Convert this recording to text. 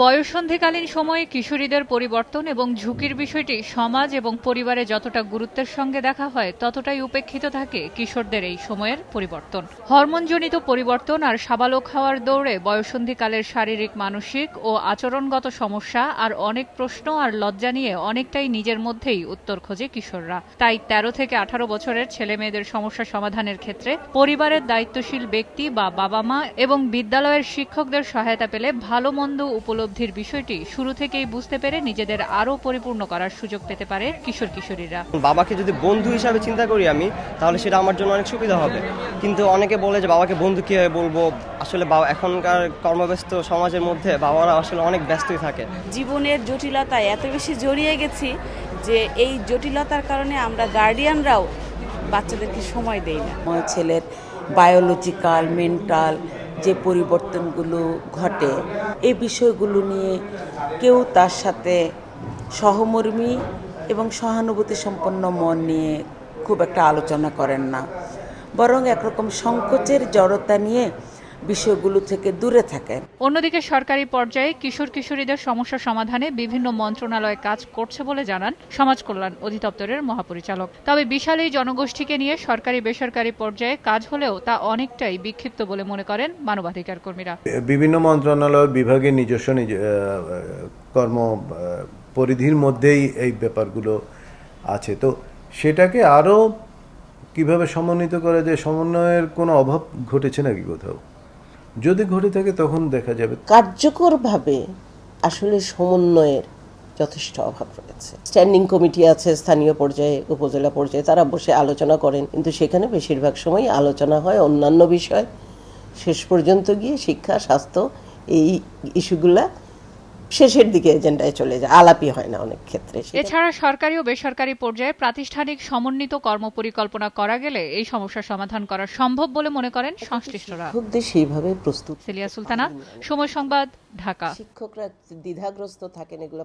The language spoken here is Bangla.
বয়ঃসন্ধিকালীন সময়ে কিশোরীদের পরিবর্তন এবং ঝুঁকির বিষয়টি সমাজ এবং পরিবারে যতটা গুরুত্বের সঙ্গে দেখা হয়, ততটাই উপেক্ষিত থাকে কিশোরদের এই সময়ের পরিবর্তন। হরমোনজনিত পরিবর্তন আর সাবালক হওয়ার দৌড়ে বয়ঃসন্ধিকালের শারীরিক, মানসিক ও আচরণগত সমস্যা আর অনেক প্রশ্ন আর লজ্জা নিয়ে অনেকটাই নিজের মধ্যেই উত্তর খোঁজে কিশোররা। তাই তেরো থেকে আঠারো বছরের ছেলে মেয়েদের সমস্যা সমাধানের ক্ষেত্রে পরিবারের দায়িত্বশীল ব্যক্তি বা বাবা মা এবং বিদ্যালয়ের শিক্ষকদের সহায়তা পেলে ভালো মন্দ উপলব্ধির বিষয়টি শুরু থেকেই বুঝতে পেরে নিজেদের আরও পরিপূর্ণ করার সুযোগ পেতে পারে কিশোর কিশোরীরা। বাবাকে যদি বন্ধু হিসাবে চিন্তা করি আমি তাহলে সেটা আমার জন্য অনেক সুবিধা হবে। কিন্তু অনেকে বলে যে বাবাকে বন্ধু কীভাবে বলব? আসলে বাবা এখনকার কর্মব্যস্ত সমাজের মধ্যে বাবারা আসলে অনেক ব্যস্তই থাকে। জীবনের জটিলতায় এত বেশি জড়িয়ে গেছি যে এই জটিলতার কারণে আমরা গার্ডিয়ানরাও বাচ্চাদেরকে সময় দেই না। আমার ছেলের বায়োলজিক্যাল মেন্টাল যে পরিবর্তনগুলো ঘটে, এই বিষয়গুলো নিয়ে কেউ তার সাথে সহমর্মী এবং সহানুভূতি সম্পন্ন মন নিয়ে খুব একটা আলোচনা করেন না। বরং একরকম সংকোচের জড়তা নিয়ে বিষয়গুলো থেকে দূরে থাকেন। অন্যদিকে সরকারি পর্যায়ে কিশোর কিশোরীদের সমস্যা সমাধানে বিভিন্ন মন্ত্রণালয় কাজ করছে বলে জানান সমাজ কল্যাণ অধিদপ্তরের মহাপরিচালক। তবে বিশাল এই জনগোষ্ঠীকে নিয়ে সরকারি বেসরকারি পর্যায়ে কাজ হলেও তা অনেকটাই বিক্ষিপ্ত বলে মনে করেন মানবাধিকার কর্মীরা। বিভিন্ন মন্ত্রণালয় বিভাগের নিজস্ব নিজ কর্ম পরিধির মধ্যেই এই ব্যাপারগুলো আছে। তো সেটাকে আরও কীভাবে সমন্বিত করা যায় সমন্বয়ের কোনো অভাব ঘটেছে নাকি কোথাও? যদি ঘটে থাকে তখন দেখা যাবে কার্যকরভাবে আসলে সমন্বয়ের যথেষ্ট অভাব রয়েছে। স্ট্যান্ডিং কমিটি আছে, স্থানীয় পর্যায়ে, উপজেলা পর্যায়ে, তারা বসে আলোচনা করেন। কিন্তু সেখানে বেশিরভাগ সময় আলোচনা হয়, অন্যান্য বিষয়। শেষ পর্যন্ত গিয়ে শিক্ষা, স্বাস্থ্য, এই ইস্যুগুলা শেষের দিকে এজেন্ডায় চলে যায়। আলাপি হয় না অনেক ক্ষেত্রে এছাড়া সরকারি ও বেসরকারি পর্যায়ে প্রাতিষ্ঠানিক সমন্বিত কর্মপরিকল্পনা করা গেলে এই সমস্যার সমাধান করা সম্ভব বলে মনে করেন সংশ্লিষ্টরা। সেইভাবে প্রস্তুত সেলিয়া সুলতানা সময় সংবাদ ঢাকা। শিক্ষকরা দ্বিধাগ্রস্ত থাকেন এগুলো